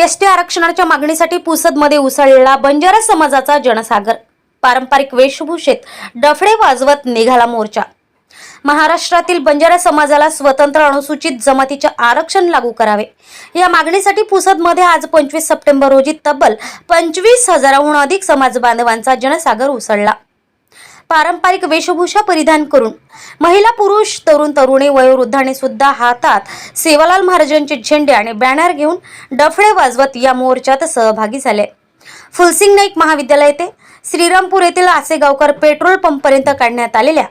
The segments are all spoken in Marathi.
एसटी आरक्षणाच्या मागणीसाठी पुसदमध्ये उसळलेला बंजारा समाजाचा जनसागर. पारंपरिक वेशभूषेत डफडे वाजवत निघाला मोर्चा. महाराष्ट्रातील बंजारा समाजाला स्वतंत्र अनुसूचित जमातीचे आरक्षण लागू करावे. या मागणीसाठी पुसदमध्ये आज पंचवीस सप्टेंबर रोजी तब्बल पंचवीस हजाराहून अधिक समाज बांधवांचा जनसागर उसळला. पारंपरिक वेशभूषा परिधान करून महिला पुरुष तरुण तरुणी वयोवृद्धाने सुद्धा हातात सेवालाल महाराजांचे झेंडे आणि बॅनर घेऊन डफळे वाजवत या मोर्चात सहभागी झाले. फुलसिंग नाईक महाविद्यालय येथे श्रीरामपूर येथील आसेगावकर पेट्रोल पंपपर्यंत काढण्यात आलेल्या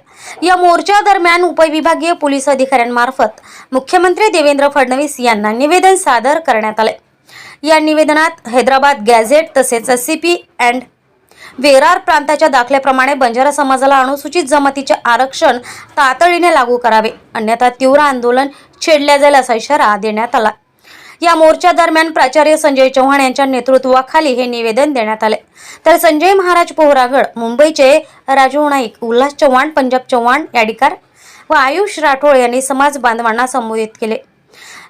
या मोर्चा दरम्यान उपविभागीय पोलीस अधिकाऱ्यांमार्फत मुख्यमंत्री देवेंद्र फडणवीस यांना निवेदन सादर करण्यात आले. या निवेदनात हैदराबाद गॅझेट तसेच सी पी अँड वेरार प्रांताच्या दाखल्याप्रमाणे बंजारा समाजाला अनुसूचित जमातीचे आरक्षण तातडीने लागू करावे. अन्यथा तीव्र आंदोलन छेडल्या जाईल असा इशारा देण्यात आला. या मोर्चा दरम्यान प्राचार्य संजय चव्हाण यांच्या नेतृत्वाखाली हे निवेदन देण्यात आले. तर संजय महाराज पोहरागड मुंबईचे राजू नाईक उल्हास चव्हाण पंजाब चव्हाण याडीकार व आयुष राठोड यांनी समाज बांधवांना संबोधित केले.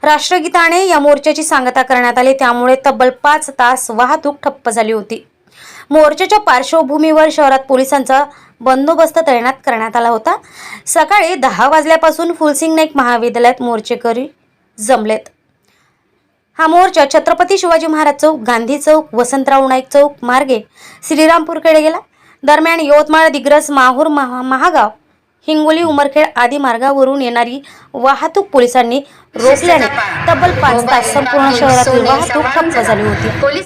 राष्ट्रगीताने या मोर्चाची सांगता करण्यात आली. त्यामुळे तब्बल पाच तास वाहतूक ठप्प झाली होती. मोर्चाच्या पार्श्वभूमीवर शहरात पोलिसांचा बंदोबस्त तैनात करण्यात आला होता. सकाळी दहा वाजल्यापासून फुलसिंग नाईक महाविद्यालयात मोर्चेकरी जमलेत. हा मोर्चा छत्रपती शिवाजी महाराज चौक गांधी चौक वसंतराव नाईक चौक मार्गे श्रीरामपूरकडे गेला. दरम्यान यवतमाळ दिग्रस माहूर महा महागाव हिंगोली उमरखेड आदी मार्गावरून येणारी वाहतूक पोलिसांनी रोखल्याने तब्बल पाच तास संपूर्ण शहरातील वाहतूक ठप्प झाली होती. पोलीस